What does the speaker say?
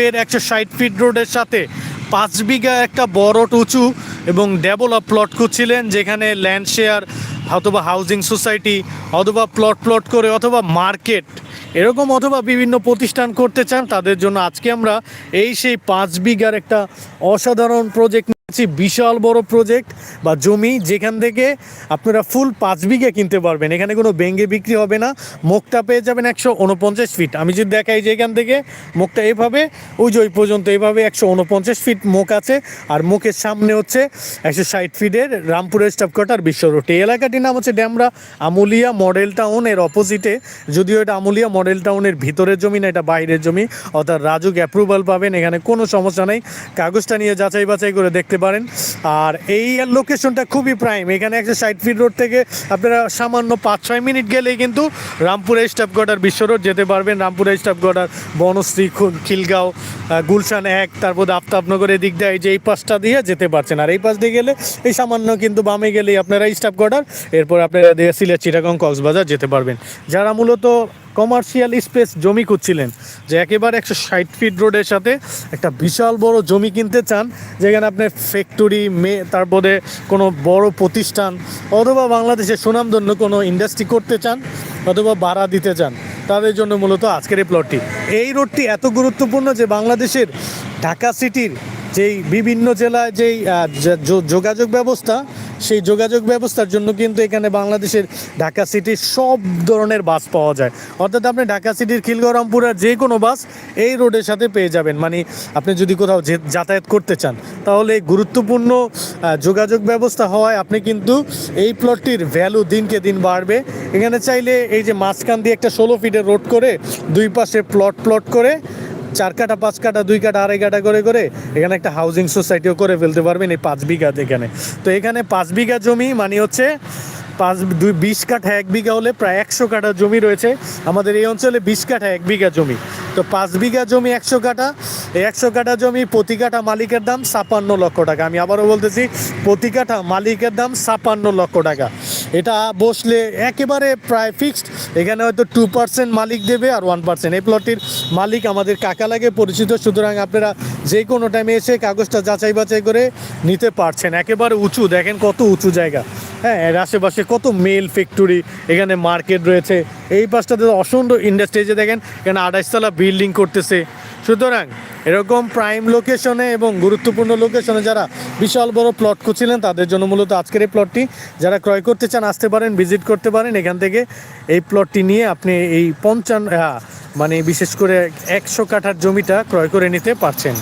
এর একশো ষাট ফিট রোডের সাথে পাঁচ বিঘা একটা বড় উঁচু এবং ডেভেলপ প্লট করছিলেন যেখানে ল্যান্ড শেয়ার অথবা হাউজিং সোসাইটি অথবা প্লট প্লট করে অথবা মার্কেট এরকম অথবা বিভিন্ন প্রতিষ্ঠান করতে চান, তাদের জন্য আজকে আমরা এই সেই পাঁচ বিঘার একটা অসাধারণ প্রজেক্ট নিয়েছি বিশাল বড় প্রজেক্ট বা জমি যেখান থেকে আপনারা ফুল পাঁচ বিঘা কিনতে পারবেন। এখানে কোনো বেঙ্গে বিক্রি হবে না, মুখটা পেয়ে যাবেন একশো উনপঞ্চাশ ফিট আমি যদি দেখাই যে এখান থেকে মুখটা এভাবে, ওই যে ওই পর্যন্ত এইভাবে একশো উনপঞ্চাশ ফিট মুখ আছে, আর মুখের সামনে হচ্ছে একশো ষাট ফিটের রামপুরের স্টাফ কোয়ার্টার বিশ্ব রোড। এই এলাকাটির নাম হচ্ছে ড্যামরা আমুলিয়া মডেল টাউন এর অপোজিটে যদিও এটা আমুলিয়া মডেল টাউনের ভিতরের জমি না, এটা বাইরের জমি। অর্থাৎ রাজুক অ্যাপ্রুভাল পাবেন, এখানে কোনো সমস্যা নেই। কাগজটা নিয়ে যাচাই বাছাই করে দেখতে পারেন। আর এই লোকেশনটা খুবই প্রাইম এখানে একশো ষাট ফিট রোড থেকে আপনারা সামান্য পাঁচ, ছয় মিনিট গেলেই কিন্তু রামপুরে স্টাফ গডার বিশ্ব রোড যেতে পারবেন। রামপুরে স্টাফ গডার বনশ্রী খিলগাঁও গুলশান এক, তারপর আফতাবনগর এদিক দিয়ে এই যে এই পাশটা দিয়ে যেতে পারছেন। আর এই পাশ দিয়ে গেলে এই সামান্য কিন্তু বামে গেলেই আপনারা স্টাফ গডার এরপর আপনারা দিয়ে সিলেট, চিটাগং, কক্সবাজার যেতে পারবেন। যারা মূলত কমার্শিয়াল স্পেস জমি খুঁজছিলেন, যে একেবারে একশো ষাট ফিট রোডের সাথে একটা বিশাল বড় জমি কিনতে চান, যেখানে আপনার ফ্যাক্টরি মে, তারপরে কোনো বড় প্রতিষ্ঠান, অথবা বাংলাদেশের সুনামধন্য কোনো ইন্ডাস্ট্রি করতে চান, অথবা ভাড়া দিতে চান, তাদের জন্য মূলত আজকের এই প্লটটি এই রোডটি এত গুরুত্বপূর্ণ যে বাংলাদেশের ঢাকা সিটির যেই বিভিন্ন জেলায় যেই যোগাযোগ ব্যবস্থা সেই যোগাযোগ ব্যবস্থার জন্য কিন্তু এখানে বাংলাদেশের ঢাকা সিটির সব ধরনের বাস পাওয়া যায়। অর্থাৎ আপনি ঢাকা সিটির খিলগরমপুরের যে কোনো বাস এই রোডের সাথে পেয়ে যাবেন। মানে আপনি যদি কোথাও যাতায়াত করতে চান, তাহলে গুরুত্বপূর্ণ যোগাযোগ ব্যবস্থা হওয়ায় আপনি কিন্তু এই প্লটটির ভ্যালু দিনকে দিন বাড়বে। এখানে চাইলে এই যে মাঝখান দিয়ে একটা ষোলো ফিটের রোড করে দুই পাশে প্লট প্লট করে চার কাটা, পাঁচ কাটা, দুই কাটা, আড়াই কাটা করে করে এখানে একটা হাউজিং সোসাইটিও করে ফেলতে পারবেন এই পাঁচ বিঘাতে এখানে তো এখানে পাঁচ বিঘা জমি মানে হচ্ছে পাঁচ, দুই, বিশ কাঠা এক বিঘা হলে প্রায় একশো কাঠা জমি রয়েছে। আমাদের এই অঞ্চলে বিশ কাঠা এক বিঘা জমি। তো পাঁচ বিঘা জমি একশো কাঠা। এই একশো কাঠা জমি প্রতি কাঠা মালিকের দাম ছাপান্ন লক্ষ টাকা। আমি আবারও বলতেছি, প্রতি কাঠা মালিকের দাম ছাপান্ন লক্ষ টাকা। এটা বসলে একেবারে প্রায় ফিক্সড এখানে হয়তো টু পার্সেন্ট মালিক দেবে আর ওয়ান পার্সেন্ট এই প্লটটির মালিক আমাদের কাকা লাগে পরিচিত, সুতরাং আপনারা যে কোনো টাইমে এসে কাগজটা যাচাই বাছাই করে নিতে পারছেন। একেবারে উঁচু, দেখেন কত উঁচু জায়গা। হ্যাঁ এর আশেপাশে কত মেল ফ্যাক্টরি এখানে মার্কেট রয়েছে। এই পাশটাতে অসংখ্য ইন্ডাস্ট্রি যে দেখেন এখানে আড়াইশতলা বিল্ডিং করতেছে। সুতরাং এরকম প্রাইম লোকেশনে এবং গুরুত্বপূর্ণ লোকেশনে যারা বিশাল বড় প্লট খুঁজছিলেন তাদের জন্য মূলত আজকের এই প্লটটি যারা ক্রয় করতে চান আসতে পারেন ভিজিট করতে পারেন এখান থেকে এই প্লটটি নিয়ে আপনি এই পঞ্চান্ন হ্যাঁ, মানে বিশেষ করে একশো কাঠার জমিটা ক্রয় করে নিতে পারছেন।